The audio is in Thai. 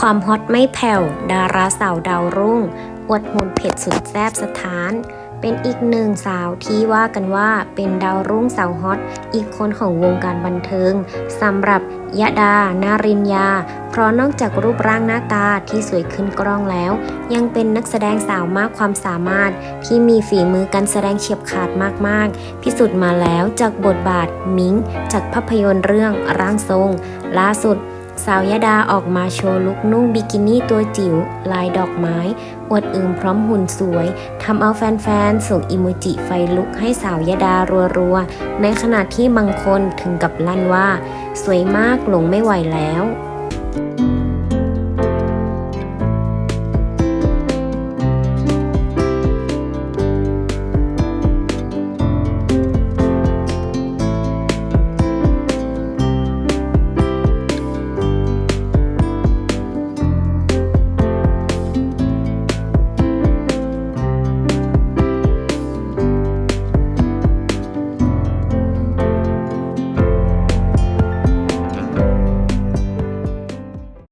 ความฮอตไม่แผ่ว ดาราสาวดาวรุ่ง อวดหุ่นเผ็ดสุดแซ่บสถาน เป็นอีกหนึ่งสาวที่ว่ากันว่าเป็นดาวรุ่งสาวฮอต อีกคนของวงการบันเทิงสำหรับยะดา นารินยา เพราะนอกจากรูปร่างหน้าตาที่สวยขึ้นกล้องแล้ว ยังเป็นนักแสดงสาวมากความสามารถ ที่มีฝีมือการแสดงเฉียบขาดมากๆ พิสูจน์มาแล้วจากบทบาทมิงจากภาพยนตร์เรื่องร่างทรง ล่าสุด สาวยดาออกมาโชว์ลุกนุ่งบิกินี่ตัวจิ๋วลายดอกไม้ อวดอึมพร้อมหุ่นสวยทำเอาแฟนๆ ส่งอิโมจิไฟลุกให้สาวยดารัวๆ ในขณะที่บางคนถึงกับลั่นว่า สวยมากหลงไม่ไหวแล้ว